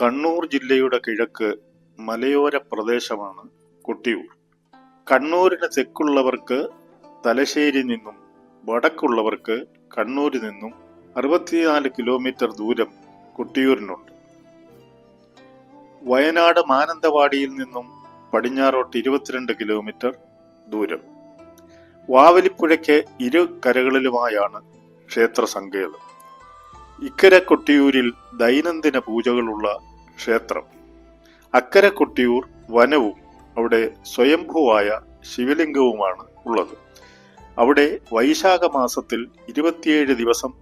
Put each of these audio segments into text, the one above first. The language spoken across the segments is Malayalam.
കണ്ണൂർ ജില്ലയുടെ കിഴക്ക് മലയോര പ്രദേശമാണ് കൊട്ടിയൂർ. കണ്ണൂരിന് തെക്കുള്ളവർക്ക് തലശ്ശേരി നിന്നും വടക്കുള്ളവർക്ക് കണ്ണൂരിൽ നിന്നും അറുപത്തിനാല് കിലോമീറ്റർ ദൂരം കൊട്ടിയൂരിനുണ്ട്. വയനാട് മാനന്തവാടിയിൽ നിന്നും പടിഞ്ഞാറോട്ട് ഇരുപത്തിരണ്ട് കിലോമീറ്റർ ദൂരം. വാവലിപ്പുഴയ്ക്ക് ഇരു കരകളിലുമായാണ് ക്ഷേത്ര സങ്കേതം ഇക്കരെ കൊട്ടിയൂരിൽ ദൈനംദിന പൂജകളുള്ള ക്ഷേത്രം. അക്കര കൊട്ടിയൂർ വനവും അവിടെ സ്വയംഭൂവായ ശിവലിംഗവുമാണ് ഉള്ളത്. അവിടെ വൈശാഖ മാസത്തിൽ ഇരുപത്തിയേഴ് ദിവസം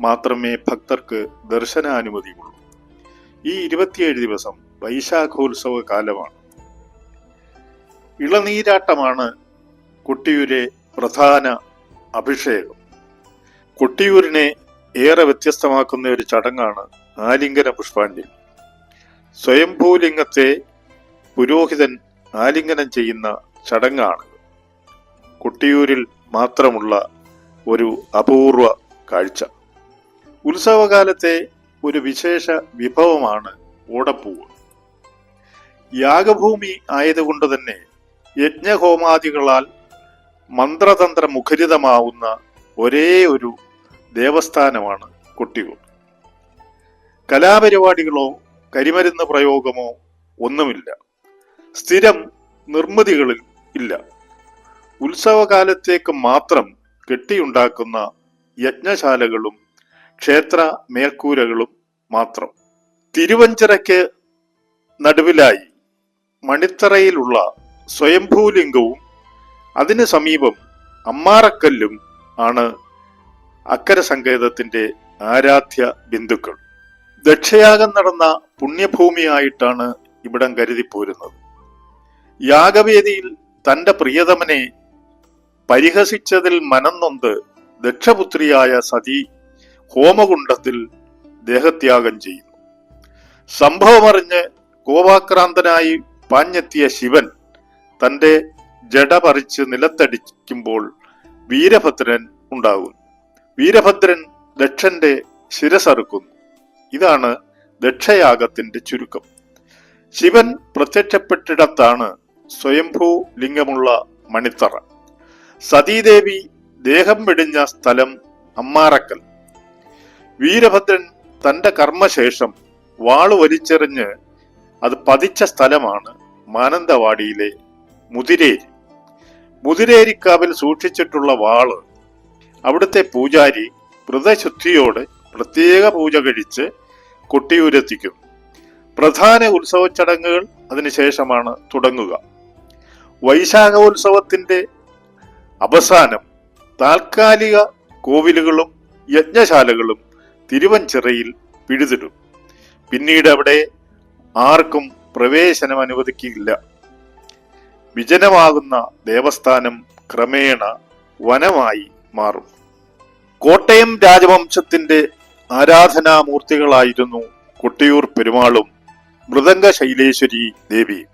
മാത്രമേ ഭക്തർക്ക് ദർശനാനുമതിയുള്ളൂ. ഈ ഇരുപത്തിയേഴ് ദിവസം വൈശാഖോത്സവ കാലമാണ് ഇളനീരാട്ടമാണ് കൊട്ടിയൂരെ പ്രധാന അഭിഷേകം. കൊട്ടിയൂരിനെ ഏറെ വ്യത്യസ്തമാക്കുന്ന ഒരു ചടങ്ങാണ് ആലിംഗന പുഷ്പാഞ്ജലി. സ്വയംഭൂലിംഗത്തെ പുരോഹിതൻ ആലിംഗനം ചെയ്യുന്ന ചടങ്ങാണ്. കൊട്ടിയൂരിൽ മാത്രമുള്ള ഒരു അപൂർവ കാഴ്ച. ഉത്സവകാലത്തെ ഒരു വിശേഷ വിഭവമാണ് ഓടപ്പൂവ്. യാഗഭൂമി ആയതുകൊണ്ട് തന്നെ യജ്ഞഹോമാദികളാൽ മന്ത്രതന്ത്ര മുഖരിതമാവുന്ന ഒരേ ഒരു ദേവസ്ഥാനമാണ് കൊട്ടിയൂർ. കലാപരിപാടികളോ കരിമരുന്ന് പ്രയോഗമോ ഒന്നുമില്ല. സ്ഥിരം നിർമ്മിതികളിൽ ഇല്ല. ഉത്സവകാലത്തേക്ക് മാത്രം കെട്ടിയുണ്ടാക്കുന്ന യജ്ഞശാലകളും ക്ഷേത്ര മേൽക്കൂരകളും മാത്രം. തിരുവഞ്ചിറയ്ക്ക് നടുവിലായി മണിത്തറയിലുള്ള സ്വയംഭൂലിംഗവും അതിനു സമീപം അമ്മാറക്കല്ലും ആണ് അക്കര സങ്കേതത്തിന്റെ ആരാധ്യ ബിന്ദുക്കൾ. ദക്ഷയാഗം നടന്ന പുണ്യഭൂമിയായിട്ടാണ് ഇവിടം കരുതിപ്പോരുന്നത് യാഗവേദിയിൽ തന്റെ പ്രിയതമനെ പരിഹസിച്ചതിൽ മനംനൊന്ത് ദക്ഷപുത്രിയായ സതി ഹോമകുണ്ടത്തിൽ ദേഹത്യാഗം ചെയ്യുന്നു. സംഭവമറിഞ്ഞ് കോപാക്രാന്തനായി പാഞ്ഞെത്തിയ ശിവൻ തന്റെ ജട പറിച്ച് നിലത്തടിക്കുമ്പോൾ വീരഭദ്രൻ ഉണ്ടാകുന്നു. വീരഭദ്രൻ ദക്ഷന്റെ ശിരസറുക്കുന്നു. ഇതാണ് ദക്ഷയാഗത്തിന്റെ ചുരുക്കം. ശിവൻ പ്രത്യക്ഷപ്പെട്ടിടത്താണ് സ്വയംഭൂ ലിംഗമുള്ള മണിത്തറ. സതീദേവി ദേഹം വെടിഞ്ഞ സ്ഥലം അമ്മാറക്കൽ. വീരഭദ്രൻ തന്റെ കർമ്മശേഷം വാൾ വലിച്ചെറിഞ്ഞ് അത് പതിച്ച സ്ഥലമാണ് മാനന്തവാടിയിലെ മുതിരേരി. മുതിരേരിക്കാവിൽ സൂക്ഷിച്ചിട്ടുള്ള വാൾ അവിടുത്തെ പൂജാരി വ്രതശുദ്ധിയോട് പ്രത്യേക പൂജ കഴിച്ച് കൊട്ടിയൂരെത്തിക്കും. പ്രധാന ഉത്സവ ചടങ്ങുകൾ അതിനുശേഷമാണ് തുടങ്ങുക. വൈശാഖോത്സവത്തിന്റെ അവസാനം താൽക്കാലിക കോവിലുകളും യജ്ഞശാലകളും തിരുവഞ്ചിറയിൽ പിഴുതിടും. പിന്നീട് അവിടെ ആർക്കും പ്രവേശനം അനുവദിക്കില്ല. വിജനമാകുന്ന ദേവസ്ഥാനം ക്രമേണ വനമായി മാറും. കോട്ടയം രാജവംശത്തിന്റെ ആരാധനാമൂർത്തികളായിരുന്നു കൊട്ടിയൂർ പെരുമാളും മൃദംഗ ശൈലേശ്വരി ദേവിയും